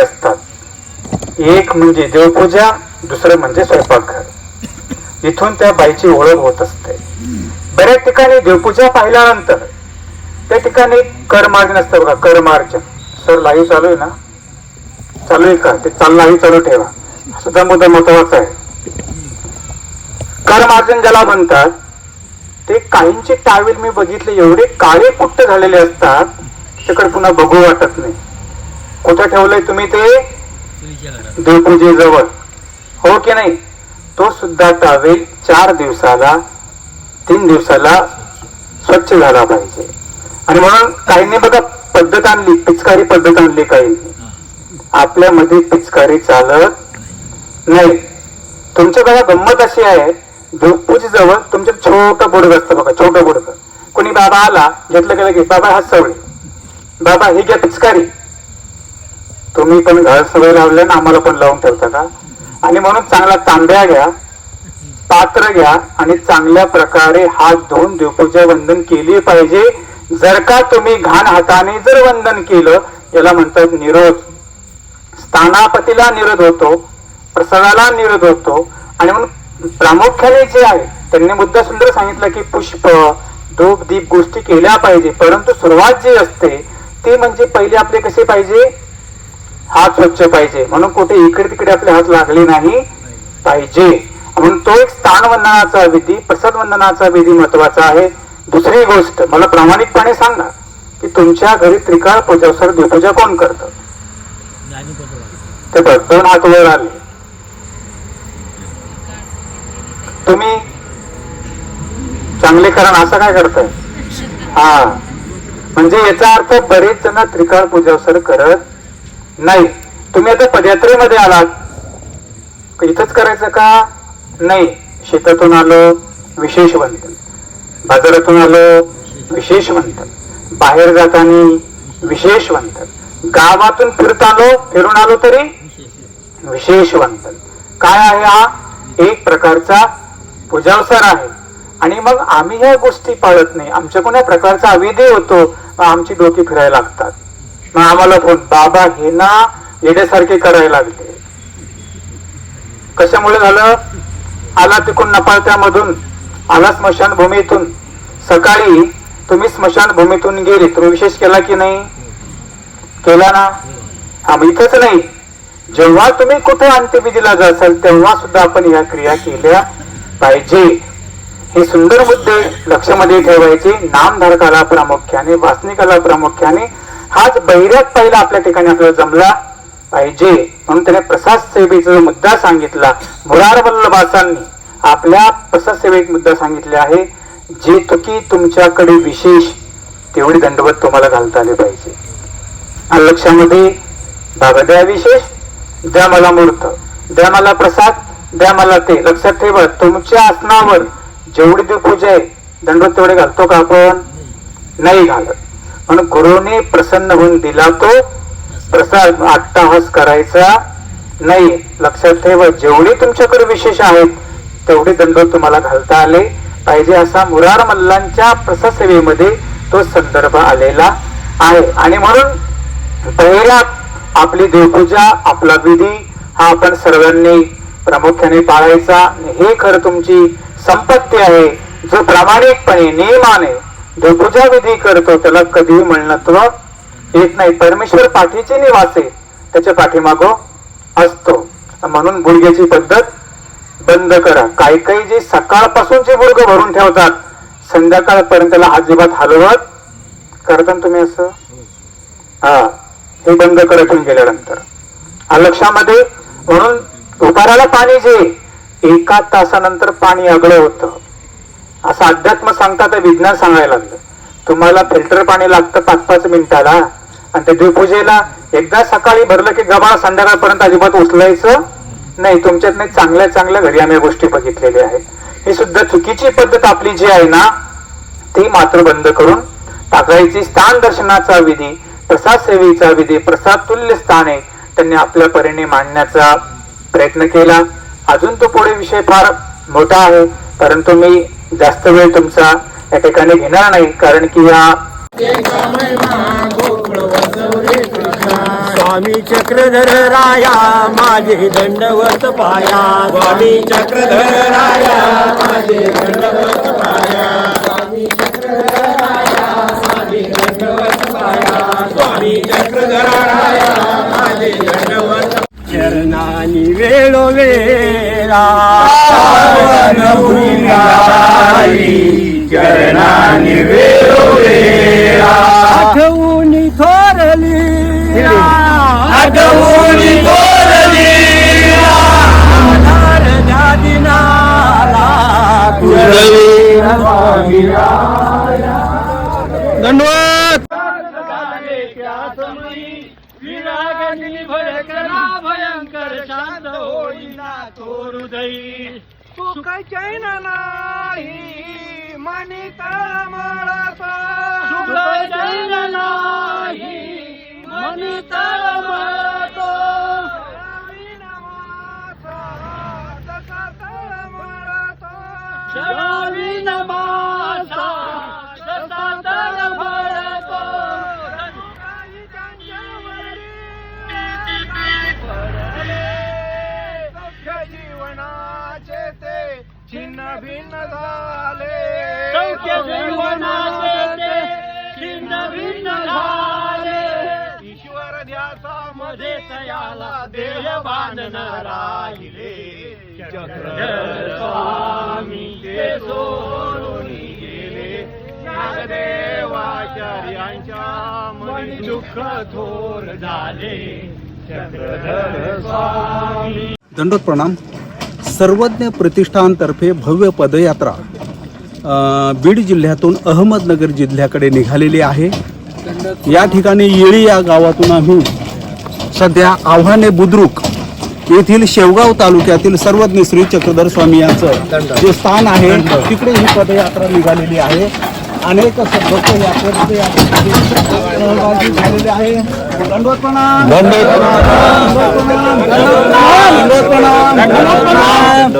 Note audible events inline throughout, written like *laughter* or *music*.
असतात. एक म्हणजे देवपूजा दुसरं म्हणजे स्वयंपाकघर. इथून त्या बाईची ओळख होत असते. बऱ्याच ठिकाणी देवपूजा पाहिल्यानंतर त्या ठिकाणी कर मार्जन असतं बघा कर मार्जन सर लाईव्ह चालू आहे ना? चालू आहे का? ते चाल लाईव्ह चालू ठेवा. सुद्धा मुद्दा महत्त्वाचा आहे. कर मार्जन ज्याला म्हणतात ते काहींचे टावेल मी बघितले एवढे काळे कुट्ट झालेले असतात तिकडे पुन्हा बघू वाटत नाही. कुठं ठेवलंय तुम्ही ते? देवपूजेजवळ. हो की नाही? तो सुद्धा टावेल चार दिवसाला तीन दिवसाला स्वच्छ झाला पाहिजे. आणि म्हणून काहींनी बघा पद्धत आणली पिचकारी पद्धत आणली काही आपल्यामध्ये पिचकारी चालत नाही. तुमच्या बघा गंमत अशी आहे देवपूजेजवळ तुमचं छोटं बुडक असतं बघा छोटं बुडक कोणी बाबा आला घेतलं गेलं की बाबा हात बाबा ही घ्या पिचकारी. तुम्ही पण घर सवय लावलं ना आम्हाला पण लावून ठेवता का? आणि म्हणून चांगला तांब्या घ्या पात्र घ्या आणि चांगल्या प्रकारे हात धुवून देवपूजा वंदन केली पाहिजे. जर का तुम्ही घाण हाताने जर वंदन केलं याला म्हणतात निरोध. स्थानापतीला निरोध होतो प्रसादाला निरोध होतो. आणि म्हणून प्रामुख्याने जे आहे त्यांनी मुद्दा सुंदर सांगितलं की पुष्प धूप दीप गोष्टी केल्या पाहिजे. परंतु सुरुवात जी असते ती म्हणजे पहिले आपले कसे पाहिजे? हात स्वच्छ पाहिजे. म्हणून कुठे इकडे तिकडे आपले हात लागले नाही पाहिजे. म्हणून तो एक स्थान वंदनाचा विधी प्रसाद वंदनाचा विधी महत्त्वाचा आहे. दुसरी गोष्ट मला प्रामाणिकपणे सांगा की तुमच्या घरी त्रिकाळ पूजा सर देवपूजा कोण करतं? ते बघ दोन हात वर आले. तुम्ही? चांगले करा असं काय करताय? हा. म्हणजे याचा अर्थ बरेच जण त्रिकाळ पूजा सर करत नाही. तुम्ही आता पदयात्रेमध्ये आलात. इथंच करायचं का? नाही. शेतातून आलं विशेष वंदन बाजारातून आलं विशेष वंदन बाहेर जाताना विशेष वंदन गावातून फिरत आलो फिरून आलो तरी विशेष वंदन काय आहे हा? एक प्रकारचा पूजावसार आहे. आणि मग आम्ही ह्या गोष्टी पाळत नाही. आमच्याकडून या प्रकारचा अविधे होतो. आमची डोकी फिरायला लागतात. मग आम्हाला बाबा हे येण्यासारखे करायला लागले कशामुळे झालं? आला तिकून नपाळत्यामधून आला स्मशानभूमीतून. सकाळी तुम्ही स्मशानभूमीतून गेले तुम्ही विशेष केला की नाही? केला ना? हा इथंच नाही. जेव्हा तुम्ही कुठे अंत्यविधीला जासाल तेव्हा सुद्धा आपण या क्रिया केल्या पाहिजे. हे सुंदर मुद्दे लक्षामध्ये ठेवायचे. नामधारकाला प्रामुख्याने वासनिकाला प्रामुख्याने हाच बहिऱ्यात पहिला आपल्या ठिकाणी आपल्याला जमला पाहिजे. म्हणून त्याने प्रसाद सेवेचा जो मुद्दा सांगितला मुरार वल्लभासांनी आपल्या प्रसाद सेवेत मुद्दा सांगितले आहे जे तुकी तुमच्याकडे विशेष तेवढी दंडवत तुम्हाला घालता आले पाहिजे. लक्षामध्ये बाबा द्या विशेष द्या मला मूर्त द्या मला प्रसाद द्या मला ते. लक्षात ठेवा तुमच्या आसनावर जेवढी देव पूजा आहे दंडवत तेवढे घालतो का आपण? नाही घालत. म्हणून गुरुने प्रसन्न होऊन दिला तो. प्रसाद अट्टाहास करायचा नाही. लक्षात ठेवा जेवढे तुमच्याकडे विशेष आहेत तेवढे दंड तुम्हाला घालता आले. पाहिजे असा मुरार मल्लांच्या प्रसासेवेमध्ये तो संदर्भ आलेला आहे. आणि म्हणून पहिला आपली देवपूजा आपला विधी हा आपण सर्वांनी प्रामुख्याने पाळायचा. हे खरं तुमची संपत्ती आहे. जो प्रामाणिकपणे नियमाने देवपूजा विधी करतो त्याला कधीही म्हणणत्व येत नाही. परमेश्वर पाठीचे निवासे त्याच्या पाठीमागो असतो. म्हणून गुडघ्याची पद्धत बंद करा. काही काही जे सकाळपासूनचे गुडघ भरून ठेवतात संध्याकाळपर्यंत त्याला अजिबात हलवत करता ना तुम्ही असं? हा. हे बंद करत होऊन गेल्यानंतर. आ लक्षामध्ये म्हणून उपाराला पाणी जे एका तासानंतर पाणी आगळं होतं. असं अध्यात्म सांगता तर विज्ञान सांगायला लागलं. तुम्हाला फिल्टर पाणी लागतं पाच पाच मिनिटाला. आणि त्या देवपूजेला एकदा सकाळी भरलं की गबाळ संध्याकाळपर्यंत अजिबात उचलायचं नाही. तुमच्यात नाही चांगल्या चांगल्या घरी आम्ही गोष्टी बघितलेल्या आहेत. ही सुद्धा चुकीची पद्धत आपली जी आहे ना ती मात्र बंद करून टाकायची स्थान दर्शनाचा विधी प्रसाद सेवेचा विधी प्रसाद तुल्य स्थान आहे त्यांनी आपल्या परीने मांडण्याचा प्रयत्न केला. अजून तो पुढे विषय फार मोठा आहे परंतु मी जास्त वेळ तुमचा या ठिकाणी घेणार नाही कारण की या स्वामी चक्रधर राया माझे दंडवत पाया. स्वामी चक्रधर राया माझे दंडवत पाया. स्वामी चक्रधर राया माझे दंडवत पाया. स्वामी चक्रधर राया माझे दंडवत चरणानी वेळोवेळा चरणानी वेळोवेळा आठवणी थोरली आठवणी थोरली दंडवत भयंकर नाही मनी तळमळाचा सुखचैन नाही मनी तळमळतो. तसा तळमळाचा भिन्न झाले. सौख्य जीवनाचे ते छिन्न भिन्न झाले. ईश्वर ध्यासा मध्ये तयाला देह बांधन राहिले. चक्रधर स्वामी ते सोडून गेले. ज्ञानदेवाचार्यांच्या मनी दुःख थोर झाले. चक्रधर स्वामी दंडोत प्रणाम. सर्वज्ञ प्रतिष्ठानतर्फे भव्य पदयात्रा बीड जिल्ह्यातून अहमदनगर जिल्ह्याकडे निघालेली आहे. या ठिकाणी येळी या गावातून आम्ही सध्या आव्हाने बुद्रुक येथील शेवगाव तालुक्यातील सर्वज्ञ श्री चक्रधर स्वामी यांचं जे स्थान आहे तिकडे ही पदयात्रा निघालेली आहे. अनेक लोक या सहभागी झालेले आहे. दंडोत प्रणाम दंडोत प्रणाम दंडोत प्रणाम दंडोत प्रणाम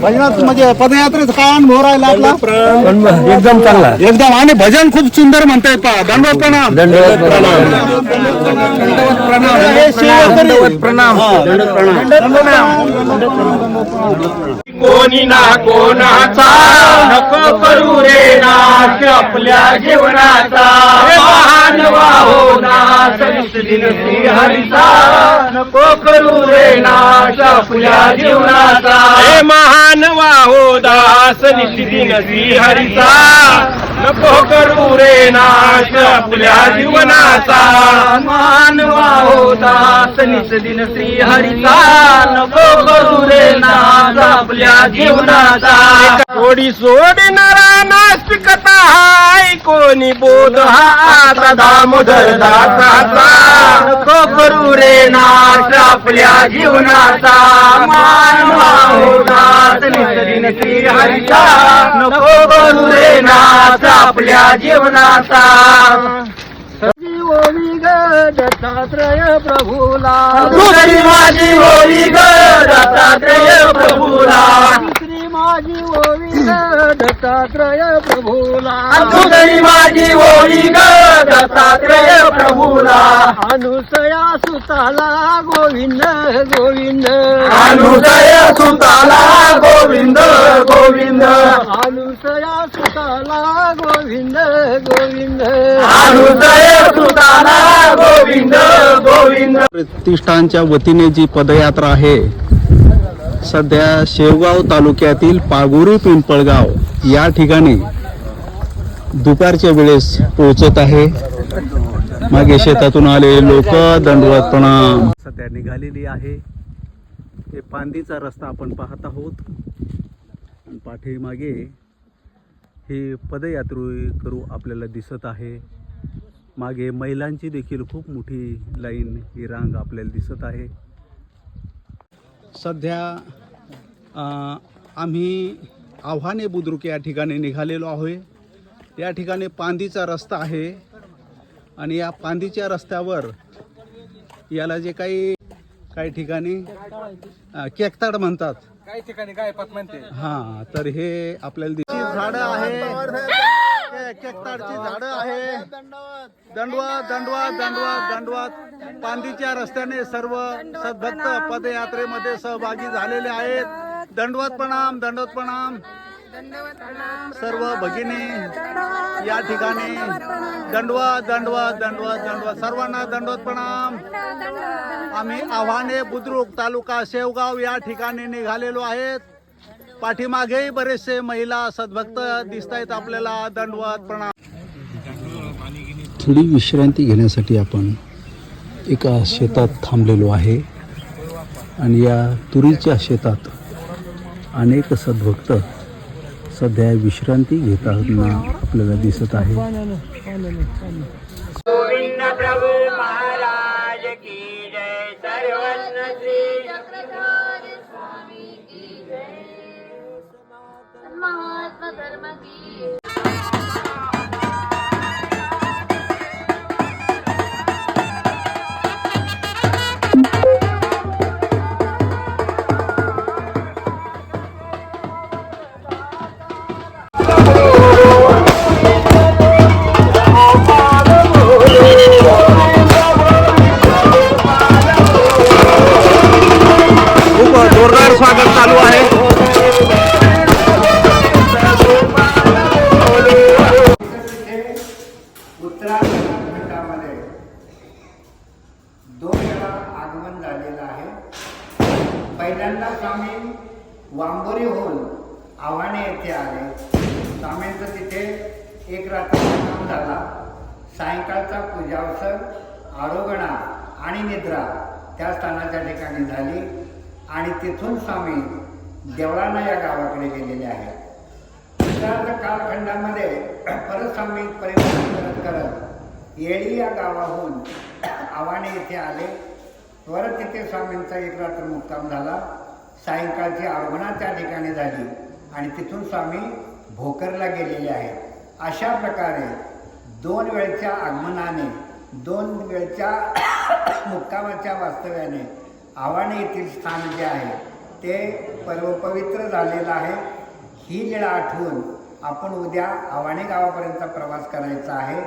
भजनात म्हणजे पदयात्रेचा काय अनुभव राहिला आपला? एकदम चांगला. एकदम. आणि भजन खूप सुंदर म्हणताय पा दंडवत प्रणाम दंडवत प्रणाम दंडवत प्रणाम प्रणाम कोणी ना कोणाचा नको करू रे नाश आपल्या जीवनाचा महान वाहो नाश दिन श्री नको करू रे नाश आपल्या जीवनाचा. हे महान वाहो दास निश्चितीन श्री हरिचा नको करू रे नाश आपल्या जीवनाचा. मान वाहो दास निश्चितीन श्री हरिचा नको करू रे नाश आपल्या जीवनाचा. कोडी सोडणारा हाय कोणी बोध हा आता दामोदर दासाचा. नको करू रे नाश आपल्या जीवनाचा. मान वाहो दास निश्चितीन श्री हरिचा नको करू रे नाश आपल्या जीवनाचा. ग दत्तात्रय प्रभूला. माझी ओवी ग दत्तात्रय प्रभूला तिसरी माझी ओवी ग दत्तात्रय प्रभूला. दुसरी माझी ओवी ग दत्तात्रय प्रभूला. अनुसया सुताला गोविंद गोविंद. अनुसया सुताला गोविंद गोविंद. अनुसया सुताला गोविंद गोविंद. अनुसया सुताला गोविंद गोविंद. प्रतिष्ठानच्या वतीने जी पदयात्रा आहे सध्या शेवगाव तालुक्यातील पागुरी पिंपळगाव या ठिकाणी दुपारच्या वेळेस पोहोचत आहे. मागे शेतातून आलेले लोक दंडवत प्रणाम सध्या निघालेली आहे. हे पांदीचा रस्ता आपण पाहत आहोत. पाठीमागे हे पदयात्रे करू आपल्याला दिसत आहे. मागे महिलांची देखील खूप मोठी लाईन ही रांग आपल्याला दिसत आहे. सध्या अ, आम्ही आव्हाने बुद्रुक या ठिकाणी निघालेलो आहे या ठिकाणी पांदीचा रस्ता आहे आणि या पांदीच्या रस्त्यावर याला जे काही काही ठिकाणी केकताड म्हणतात. काही ठिकाणी काय म्हणते. हा तर हे आपल्याला दिसते झाडं आहे. केकतारची झाडं आहे. दंडवत दंडवत दंडवत दंडवत पांदीच्या रस्त्याने सर्व सद्भक्त पदयात्रेमध्ये सहभागी झालेले आहेत. दंडवत प्रणाम दंडवत प्रणाम. सर्व भगिनी या ठिकाणी. दंडवत दंडवत दंडवत दंडवत सर्वांना दंडवत प्रणाम. आम्ही आव्हाने बुद्रुक तालुका शेवगाव या ठिकाणी निघालेलो आहेत. पाठीमागेही बरेचसे महिला सद्भक्त दिसत आहेत आपल्याला. दंडवत प्रणाम. थोडी विश्रांती घेण्यासाठी आपण एका शेतात थांबलेलो आहे आणि या तुरीच्या शेतात अनेक सद्भक्त सध्या विश्रांती घेताना आपल्याला दिसत आहे गोविंद प्रभु महाराज की जय सर्वज्ञ श्री महात्मा धर्म जोरदार स्वागत चालू आहे. दोन वेळा आगमन झालेलं आहे. पहिल्यांदा स्वामी वांबोरी होऊन आव्हाने येथे आले. स्वामींचं तिथे एक रात्र झाला. सायंकाळचा पूजावसर आरोगणा आणि निद्रा त्या स्थानाच्या ठिकाणी झाली. आणि तिथून स्वामी देवळांना या गावाकडे गेलेले आहेत. कालखंडामध्ये परत स्वामी परिवर्तन करत करत येळी या गावाहून आव्हाने येथे आले. परत तिथे स्वामींचा एक रात्र मुक्काम झाला. सायंकाळची आगमना त्या ठिकाणी झाली आणि तिथून स्वामी भोकरला गेलेले आहेत. अशा प्रकारे दोन वेळच्या आगमनाने दोन वेळच्या *coughs* मुक्कामाच्या वास्तव्याने आव्हाने येथील स्थान जे आहे ते पर्व पवित्र झालेलं आहे. ही लीळा आठवून आपण उद्या आव्हाणे गावापर्यंत प्रवास करायचा आहे.